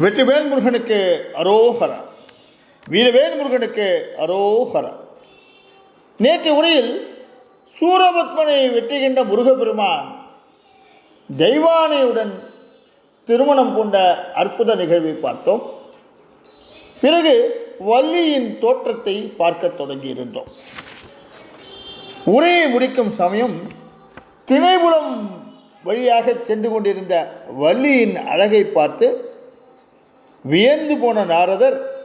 வெற்றிவேல் முருகனுக்கு அரோஹரா வீரவேல் முருகனுக்கு அரோஹரா நேற்று உரையில் சூரபத்மனை வெற்றுகின்ற முருகப்பெருமான் தெய்வானையுடன் திருமணம் கொண்ட அற்புத நிகழ்வை பார்த்தோம். பிறகு வள்ளியின் தோற்றத்தை பார்க்கத் தொடங்கியிருந்தோம். உரையை முடிக்கும் சமயம் திணைபுலம் வழியாக சென்று கொண்டிருந்த வள்ளியின் அழகை பார்த்து வியந்து போன நாரதர்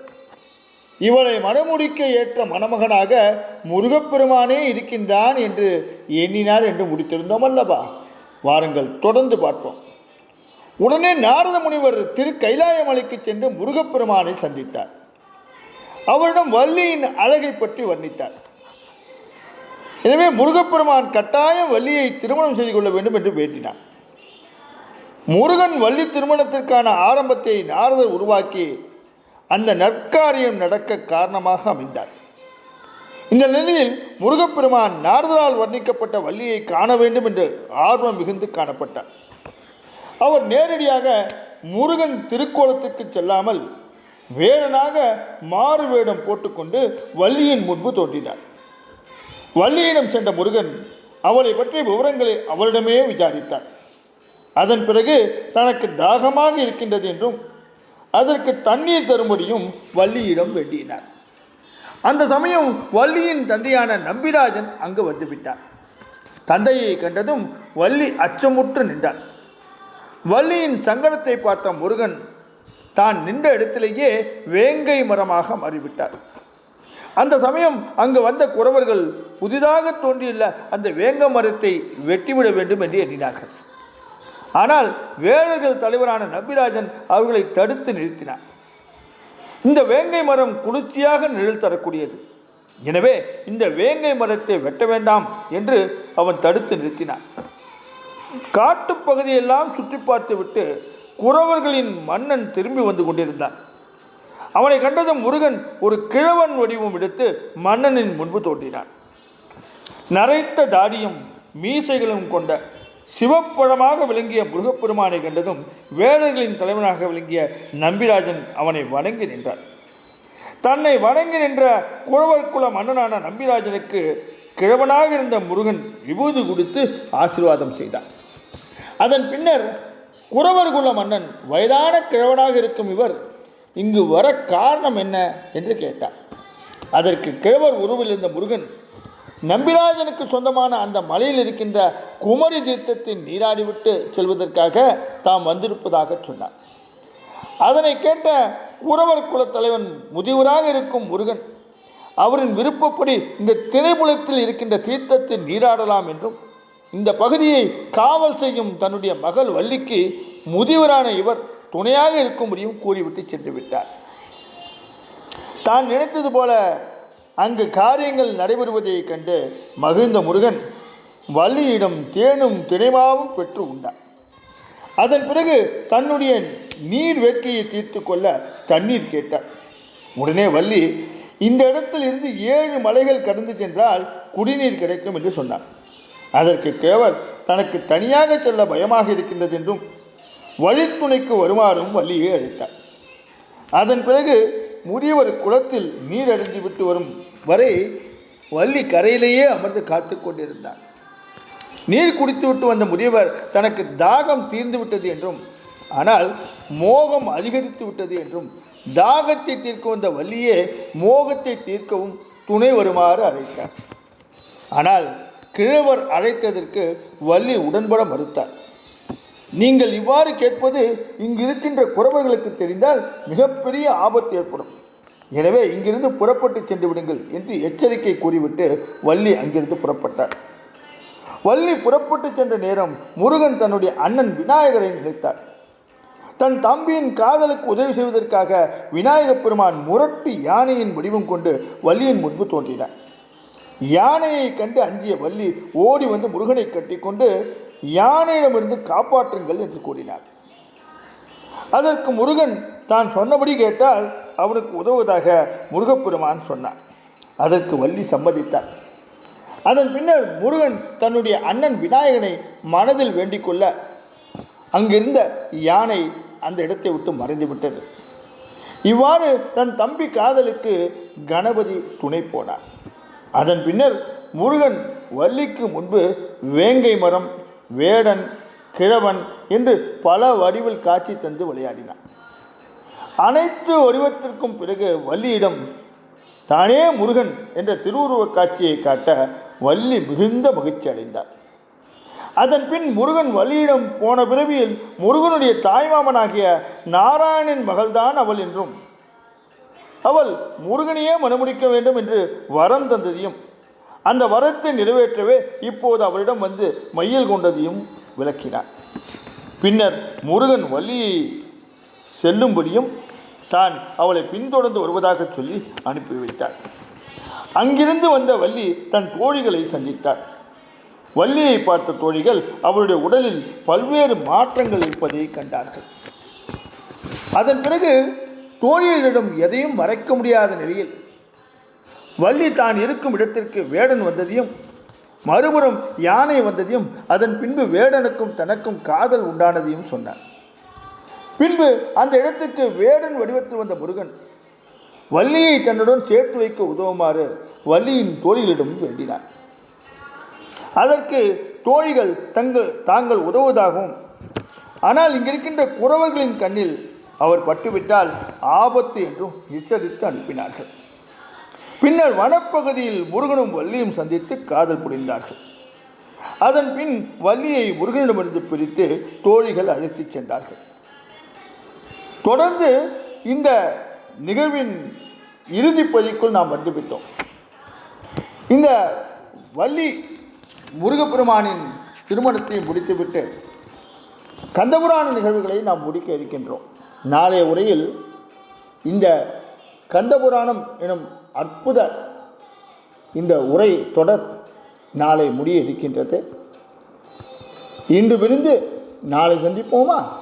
இவளை மணமுடிக்க ஏற்ற மணமகனாக முருகப்பெருமானே இருக்கின்றான் என்று எண்ணினார் என்று முடித்திருந்தோம் அல்லவா? வாருங்கள் தொடர்ந்து பார்ப்போம். உடனே நாரத முனிவர் திரு கைலாயமலைக்கு சென்று முருகப்பெருமானை சந்தித்தார். அவரிடம் வள்ளியின் அழகை பற்றி வர்ணித்தார். எனவே முருகப்பெருமான் கட்டாயம் வள்ளியை திருமணம் செய்து கொள்ள வேண்டும் என்று வேண்டினார் முருகன் வள்ளி திருமணத்திற்கான ஆரம்பத்தை நாரதர் உருவாக்கி அந்த நற்காரியம் நடக்க காரணமாக அமைந்தார். இந்த நிலையில் முருகப்பெருமான் நாரதரால் வர்ணிக்கப்பட்ட வள்ளியை காண வேண்டும் என்று ஆர்வம் மிகுந்து காணப்பட்டார். அவர் நேரடியாக முருகன் திருக்கோலத்துக்கு செல்லாமல் வேடனாக மாறு வேடம் போட்டுக்கொண்டு வள்ளியின் முன்பு தோன்றினார். வள்ளியிடம் சென்ற முருகன் அவளை பற்றிய விவரங்களை அவளிடமே விசாரித்தார். அதன் பிறகு தனக்கு தாகமாக இருக்கின்றது என்றும் அதற்கு தண்ணீர் தரும்படியும் வள்ளியிடம் வேண்டினார். அந்த சமயம் வள்ளியின் தந்தையான நம்பிராஜன் அங்கு வந்துவிட்டார் தந்தையை கண்டதும் வள்ளி அச்சமுற்று நின்றார். வள்ளியின் சங்கடத்தை பார்த்த முருகன் தான் நின்ற இடத்திலேயே வேங்கை மரமாக மாறிவிட்டார். அந்த சமயம் அங்கு வந்த குறவர்கள் புதிதாக தோன்றியுள்ள அந்த வேங்க மரத்தை வெட்டிவிட வேண்டும் என்று எண்ணினார்கள். ஆனால் வேடர்கள் தலைவரான நம்பிராஜன் அவர்களை தடுத்து நிறுத்தினார். இந்த வேங்கை மரம் குளிர்ச்சியாக நிழல் தரக்கூடியது. எனவே இந்த வேங்கை மரத்தை வெட்ட வேண்டாம் என்று அவன் தடுத்து நிறுத்தினான். காட்டுப் பகுதியெல்லாம் சுற்றி பார்த்துவிட்டு குறவர்களின் மன்னன் திரும்பி வந்து கொண்டிருந்தான். அவனை கண்டதும் முருகன் ஒரு கிழவன் வடிவம் எடுத்து மன்னனின் முன்பு தோன்றினான் நரைத்த தாடியும் மீசைகளும் கொண்ட சிவப்பழமாக விளங்கிய முருகப்பெருமானை கண்டதும் வேடர்களின் தலைவனாக விளங்கிய நம்பிராஜன் அவனை வணங்கி நின்றார் தன்னை வணங்கி நின்ற குழவர் குல மன்னனான நம்பிராஜனுக்கு கிழவனாக இருந்த முருகன் விபூதி கொடுத்து ஆசீர்வாதம் செய்தார். அதன் பின்னர் குறவர் குல மன்னன் வயதான கிழவனாக இருக்கும் இவர் இங்கு வர காரணம் என்ன என்று கேட்டார். அதற்கு கிழவர் உருவில் இருந்த முருகன் நம்பிராஜனுக்கு சொந்தமான அந்த மலையில் இருக்கின்ற குமரி தீர்த்தத்தில் நீராடிவிட்டு செல்வதற்காக தாம் வந்திருப்பதாக சொன்னார். அதனை கேட்ட குறவர் குலத்தலைவன் முதியவராக இருக்கும் முருகன் அவரின் விருப்பப்படி இந்த திணைப்புலத்தில் இருக்கின்ற தீர்த்தத்தில் நீராடலாம் என்றும் இந்த பகுதியை காவல் செய்யும் தன்னுடைய மகள் வள்ளிக்கு முதியவரான இவர் துணையாக இருக்கும்படியும் கூறிவிட்டு சென்று விட்டார். தான் நினைத்தது போல அங்கு காரியங்கள் நடைபெறுவதைக் கண்டு மகிழ்ந்த முருகன் வள்ளியிடம் தேனும் திணைமாவும் பெற்று உண்டார் அதன் பிறகு தன்னுடைய நீர் வேட்கையை தீர்த்து கொள்ள தண்ணீர் கேட்டார் உடனே வள்ளி இந்த இடத்தில் இருந்து ஏழு மலைகள் கடந்து சென்றால் குடிநீர் கிடைக்கும் என்று சொன்னார் அதற்கு கேவர் தனக்கு தனியாக செல்ல பயமாக இருக்கின்றது என்றும் வழித்துணைக்கு வருமாறும் வள்ளியை அழைத்தார் அதன் பிறகு முதியவர் குளத்தில் நீர் அடைந்து விட்டு வரும் வரை வள்ளி கரையிலேயே அமர்ந்து காத்து கொண்டிருந்தார் நீர் குடித்துவிட்டு வந்த முதியவர் தனக்கு தாகம் தீர்ந்து விட்டது என்றும் ஆனால் மோகம் அதிகரித்து விட்டது என்றும் தாகத்தை தீர்க்க வந்த வள்ளியே மோகத்தை தீர்க்கவும் துணை வருமாறு அழைத்தார். ஆனால் கிழவர் அழைத்ததற்கு வள்ளி உடன்பட மறுத்தார். நீங்கள் இவ்வாறு கேட்பது இங்கு இருக்கின்ற குறவர்களுக்கு தெரிந்தால் மிகப்பெரிய ஆபத்து ஏற்படும். எனவே இங்கிருந்து புறப்பட்டு சென்று விடுங்கள் என்று எச்சரிக்கை கூறிவிட்டு வள்ளி அங்கிருந்து புறப்பட்டார். வள்ளி புறப்பட்டு சென்ற நேரம் முருகன் தன்னுடைய அண்ணன் விநாயகரை நினைத்தார். தன் தம்பியின் காதலுக்கு உதவி செய்வதற்காக விநாயகப் பெருமான் முரட்டு யானையின் வடிவம் கொண்டு வள்ளியின் முன்பு தோன்றினார். யானையை கண்டு அஞ்சிய வள்ளி ஓடி வந்து முருகனை கட்டிக்கொண்டு யானையிடமிருந்து காப்பாற்றுங்கள் என்று கூறினார். அதற்கு முருகன் தான் சொன்னபடி கேட்டால் அவனுக்கு உதவுவதாக முருகப்பெருமான் சொன்னார். அதற்கு வள்ளி சம்மதித்தார். அதன் பின்னர் முருகன் தன்னுடைய அண்ணன் விநாயகனை மனதில் வேண்டிக்கொள்ள அங்கிருந்த யானை அந்த இடத்தை விட்டு மறைந்து விட்டது. இவ்வாறு தன் தம்பி காதலுக்கு கணபதி துணை போனார். அதன் பின்னர் முருகன் வள்ளிக்கு முன்பு வேங்கை மரம் வேடன் கிழவன் என்று பல வடிவில் காட்சி தந்து விளையாடினான் அனைத்து வடிவத்திற்கும் பிறகு வள்ளியிடம் தானே முருகன் என்ற திருவுருவக் காட்சியை காட்ட வள்ளி மிகுந்த மகிழ்ச்சி அடைந்தார். அதன் பின் முருகன் வள்ளியிடம் போன பிறவியில் முருகனுடைய தாய்மாமனாகிய நாராயணன் மகள்தான் அவள் என்றும் அவள் முருகனையே மணமுடிக்க வேண்டும் என்று வரம் தந்ததையும் அந்த வரத்தை நிறைவேற்றவே இப்போது அவளிடம் வந்து மையல் கொண்டதையும் விளக்கினார். பின்னர் முருகன் வள்ளியை செல்லும்படியும் தான் அவளை பின்தொடர்ந்து வருவதாக சொல்லி அனுப்பி வைத்தார். அங்கிருந்து வந்த வள்ளி தன் தோழிகளை சந்தித்தார். வள்ளியை பார்த்த தோழிகள் அவளுடைய உடலில் பல்வேறு மாற்றங்கள் இருப்பதை கண்டார்கள். அதன் பிறகு தோழிகளிடம் எதையும் மறைக்க முடியாத நிலையில் வள்ளி தான் இருக்கும் இடத்திற்கு வேடன் வந்ததையும் மறுபுறம் யானை வந்ததையும் அதன் பின்பு வேடனுக்கும் தனக்கும் காதல் உண்டானதையும் சொன்னார். பின்பு அந்த இடத்துக்கு வேடன் வடிவத்தில் வந்த முருகன் வள்ளியை தன்னுடன் சேர்த்து வைக்க உதவுமாறு வள்ளியின் தோழிகளிடம் வேண்டினார். அதற்கு தோழிகள் தங்கள் தாங்கள் உதவுவதாகவும் ஆனால் இங்கிருக்கின்ற குறவர்களின் கண்ணில் அவர் பட்டுவிட்டால் ஆபத்து என்றும் எச்சரித்து அனுப்பினார்கள். பின்னர் வனப்பகுதியில் முருகனும் வள்ளியும் சந்தித்து காதல் புரிந்தார்கள். அதன் பின் வள்ளியை முருகனிடமிருந்து பிரித்து தோழிகள் அழைத்துச் சென்றார்கள். தொடர்ந்து இந்த நிகழ்வின் இறுதிப் பகுதிக்குள் நாம் வந்துவிட்டோம் இந்த வள்ளி முருகப்பெருமானின் திருமணத்தை முடித்துவிட்டு கந்தபுராண நிகழ்வுகளை நாம் முடிக்க இருக்கின்றோம். நாளைய உரையில் இந்த கந்தபுராணம் எனும் அற்புத இந்த உரை தொடர் நாளை முடிய இருக்கின்றது. இன்று விருந்து நாளை சந்திப்போமா?